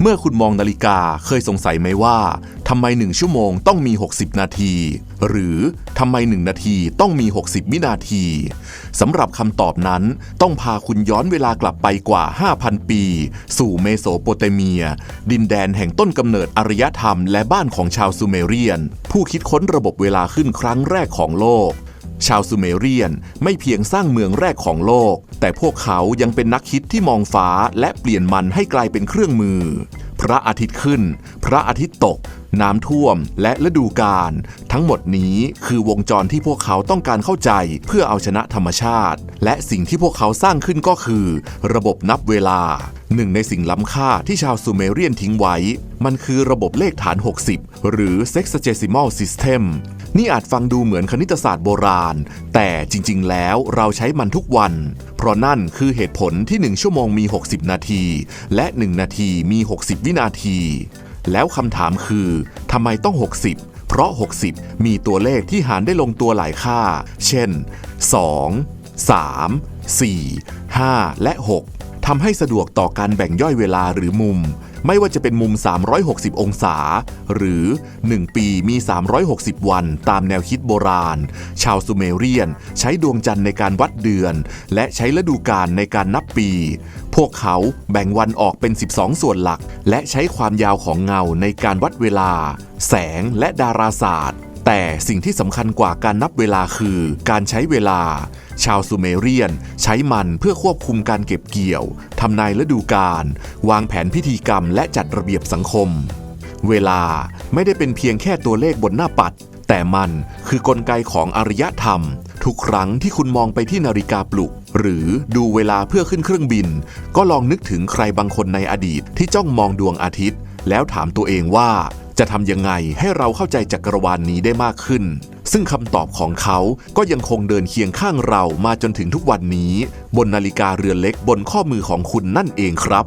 เมื่อคุณมองนาฬิกาเคยสงสัยไหมว่าทำไมหนึ่งชั่วโมงต้องมี 60 นาที หรือทำไมหนึ่งนาทีต้องมี 60 วินาทีสำหรับคำตอบนั้นต้องพาคุณย้อนเวลากลับไปกว่า 5,000 ปี สู่เมโสโปเตเมีย ดินแดนแห่งต้นกำเนิดอารยธรรมและบ้านของชาวซูเมเรียน ผู้คิดค้นระบบเวลาขึ้นครั้งแรกของโลก ชาวซูเมเรียนไม่เพียงสร้างเมืองแรกของโลก แต่พวกเขายังเป็นนักคิดที่มองฟ้าและเปลี่ยนมันให้กลายเป็นเครื่องมือ พระอาทิตย์ขึ้น พระอาทิตย์ตก น้ำท่วม และฤดูกาลทั้งหมดนี้คือวงจรที่พวกเขาต้องการเข้าใจเพื่อเอาชนะธรรมชาติ และสิ่งที่พวกเขาสร้างขึ้นก็คือ ระบบนับเวลา หนึ่งในสิ่งล้ำค่าที่ชาวซูเมเรียนทิ้งไว้ มันคือระบบเลขฐาน 60 หรือ sexagesimal system นี่อาจฟังดูเหมือนคณิตศาสตร์โบราณ แต่จริง ๆ แล้วเราใช้มันทุกวัน เพราะนั่นคือเหตุผลที่ 1 ชั่วโมงมี 60 นาที และ 1 นาทีมี 60 วินาที แล้วคำถามคือทำไมต้อง 60 เพราะ 60 มีตัวเลขที่หารได้ลงตัวหลายค่า เช่น 2 3 4 5 และ 6 ทำให้สะดวกต่อการแบ่งย่อยเวลาหรือมุม ไม่ว่าจะเป็นมุม 360 องศา หรือ 1 ปีมี 360 วัน ตามแนวคิดโบราณ ชาวซูเมเรียน ใช้ดวงจันทร์ในการวัดเดือน และใช้ฤดูกาลในการนับปี พวกเขาแบ่งวันออกเป็น 12 ส่วนหลัก และใช้ความยาวของเงาในการวัดเวลา แสงและดาราศาสตร์ แต่สิ่งที่สำคัญกว่าการนับเวลาคือการใช้เวลา ชาวซูเมเรียน ใช้มันเพื่อควบคุมการเก็บเกี่ยวทำนายฤดูกาลวางแผนพิธีกรรมและจัดระเบียบสังคม เวลาไม่ได้เป็นเพียงแค่ตัวเลขบนหน้าปัด แต่มันคือกลไกของอารยธรรม ทุกครั้งที่คุณมองไปที่นาฬิกาปลุก หรือดูเวลาเพื่อขึ้นเครื่องบิน ก็ลองนึกถึงใครบางคนในอดีตที่จ้องมองดวงอาทิตย์ แล้วถามตัวเองว่า จะทำยังไงให้เราเข้าใจจักรวาลนนี้ได้มากขึ้น ซึ่งคำตอบของเขาก็ยังคงเดินเคียงข้างเรามาจนถึงทุกวันนี้ บนนาฬิกาเรือนเล็กบนข้อมือของคุณนั่นเองครับ